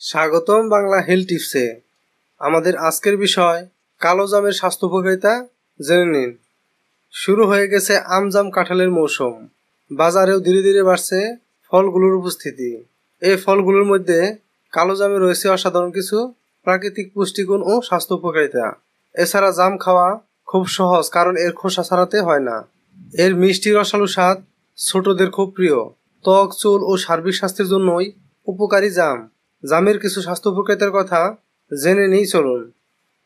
স্বাগতম বাংলা হেলথ টিপসে। আমাদের আজকের বিষয়, কালো জামের স্বাস্থ্য উপকারিতা জেনে নিন। শুরু হয়ে গেছে আমজাম কাঁঠালের মৌসুম। বাজারেও ধীরে ধীরে বাড়ছে ফলগুলোর উপস্থিতি। এই ফলগুলোর মধ্যে কালো জামে রয়েছে অসাধারণ কিছু প্রাকৃতিক পুষ্টিগুণ ও স্বাস্থ্য উপকারিতা। এছাড়া জাম খাওয়া খুব সহজ, কারণ এর খোসা ছাড়াতে হয় না। এর মিষ্টি রসালো স্বাদ ছোটদের খুব প্রিয়। ত্বক, চুল ও সার্বিক স্বাস্থ্যের জন্যই উপকারী জাম। জামের কিছু স্বাস্থ্য উপকারিতার কথা জেনে নিই চলুন।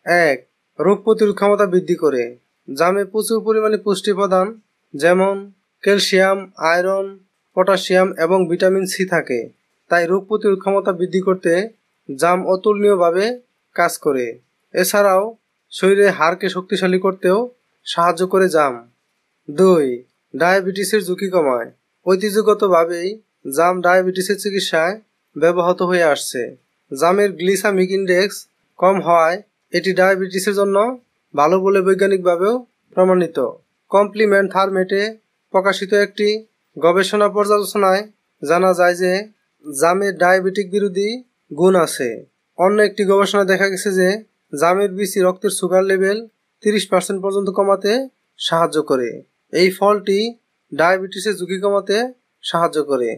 এক, রোগ প্রতিরোধ ক্ষমতা বৃদ্ধি করে। জামে প্রচুর পরিমাণে পুষ্টি উপাদান যেমন ক্যালসিয়াম, আয়রন, পটাশিয়াম এবং ভিটামিন সি থাকে। তাই রোগ প্রতিরোধ ক্ষমতা বৃদ্ধি করতে জাম অতুলনীয়ভাবে কাজ করে। এছাড়াও শরীরে হাড়কে শক্তিশালী করতেও সাহায্য করে জাম। দুই, ডায়াবেটিসের ঝুঁকি কমায়। ঐতিহ্যগতভাবেই জাম ডায়াবেটিসের চিকিৎসায় ব্যবহৃত হয়ে আসছে। জামের গ্লিসামিক ইন্ডেক্স কম হওয়ায় এটি ডায়াবেটিসের জন্য ভালো বলে বৈজ্ঞানিকভাবেও প্রমাণিত। কমপ্লিমেন্ট থার্মেটে প্রকাশিত একটি গবেষণা পর্যালোচনায় জানা যায় যে জামের ডায়াবেটিক বিরোধী গুণ আছে। অন্য একটি গবেষণা দেখা গেছে যে জামের বিচি রক্তের সুগার লেভেল তিরিশ পার্সেন্ট পর্যন্ত কমাতে সাহায্য করে। এই ফলটি ডায়াবেটিসের ঝুঁকি কমাতে সাহায্য করে।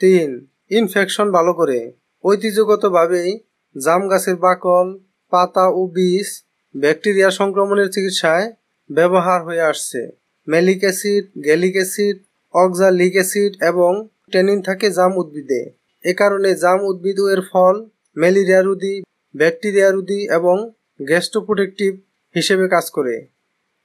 তিন ইনফেকশন ভালো করে। ঐতিহ্যগতভাবেই জাম গাছের বাকল, পাতা ও বীজ ব্যাকটেরিয়া সংক্রমণের চিকিৎসায় ব্যবহার হয়ে আসছে। Malic acid, gallic acid, oxalic acid এবং টেনিন থাকে জাম উদ্ভিদে। এ কারণে জাম উদ্ভিদ এর ফল ম্যালেরিয়া রোধী, ব্যাকটেরিয়া রোধী এবং গ্যাস্ট্রোপ্রোটেক্টিভ হিসেবে কাজ করে।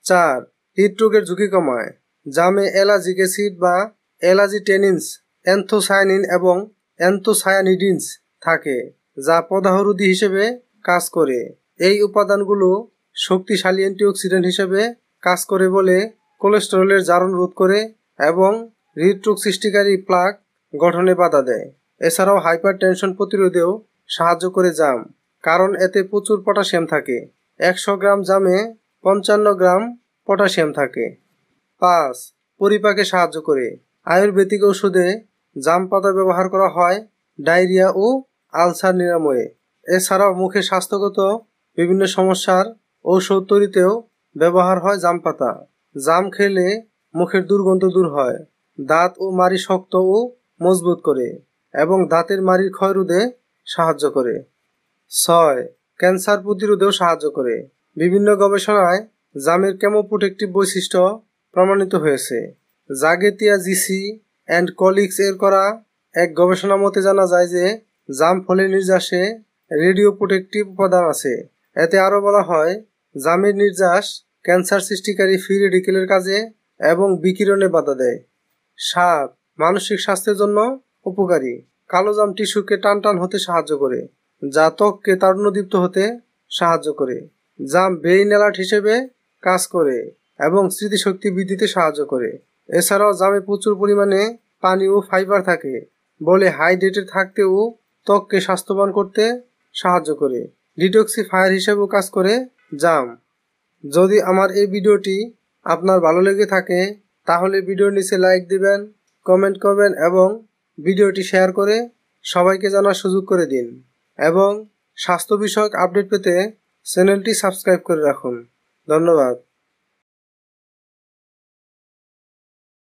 চার, হৃদরোগের ঝুঁকি কমায়। জামে অ্যালাজিক অ্যাসিড বা অ্যালাজি টেনিনস অ্যান্থোসায়ানিন এবং অ্যান্থোসায়ানিডিনস থাকে, যা পদাহরোধী হিসেবে কাজ করে। এই উপাদানগুলো শক্তিশালী অ্যান্টিঅক্সিডেন্ট হিসেবে কাজ করে বলে কোলেস্টেরলের জারণ রোধ করে এবং হৃদরোগ সৃষ্টিকারী প্লাক গঠনে বাধা দেয়। এছাড়াও হাইপার টেনশন প্রতিরোধেও সাহায্য করে জাম, কারণ এতে প্রচুর পটাশিয়াম থাকে। একশো গ্রাম জামে পঞ্চান্ন গ্রাম পটাশিয়াম থাকে। পাঁচ, পরিপাকে সাহায্য করে। আয়ুর্বেদিক ওষুধে জাম পাতা ব্যবহার করা হয়, ডায়রিয়া ও আলসার নিরাময়ে। এছাড়াও মুখে স্বাস্থ্যগত বিভিন্ন সমস্যার ঔষধ তৈরিতেও ব্যবহার হয় জাম পাতা জাম খেলে মুখের দুর্গন্ধ দূর হয়, দাঁত ও মাড়ি শক্ত ও মজবুত করে এবং দাঁতের মাড়ির ক্ষয় রোধে সাহায্য করে। ছয়, ক্যান্সার প্রতিরোধেও সাহায্য করে। বিভিন্ন গবেষণায় জামের কেমোপ্রোটেক্টিভ বৈশিষ্ট্য প্রমাণিত হয়েছে। জাগেতিয়া জিসি অ্যান্ড কলিগস এর করা এক গবেষণা মতে জানা যায় যে জাম ফলের নির্যাসে রেডিও প্রোটেক্টিভ উপাদান আছে। এতে আরও বলা হয়, জামের নির্যাস ক্যান্সার সৃষ্টিকারী ফ্রি রেডিকেলের কাজে এবং বিকিরণে বাধা দেয়। সাত মানসিক স্বাস্থ্যের জন্য উপকারী। কালো জাম টিস্যুকে টান টান হতে সাহায্য করে, যা ত্বককে তারুণ্যদীপ্ত হতে সাহায্য করে। জাম ব্রেইন অ্যালার্ট হিসেবে কাজ করে এবং স্মৃতিশক্তি বৃদ্ধিতে সাহায্য করে। এছাড়াও জামে প্রচুর পরিমাণে পানি ও ফাইবার থাকে। বলে হাইড্রেটেড থাকতেও ত্বককে স্বাস্থ্যবান করতে সাহায্য করে। ডিটক্সিফায়ার হিসেবেও কাজ করে জাম। যদি আমার এই ভিডিওটি আপনার ভালো লেগে থাকে, তাহলে ভিডিওর নিচে লাইক দিবেন কমেন্ট করবেন এবং ভিডিওটি শেয়ার করে সবাইকে জানার সুযোগ করে দিন। এবং স্বাস্থ্য বিষয়ক আপডেট পেতে চ্যানেলটি সাবস্ক্রাইব করে রাখুন। ধন্যবাদ।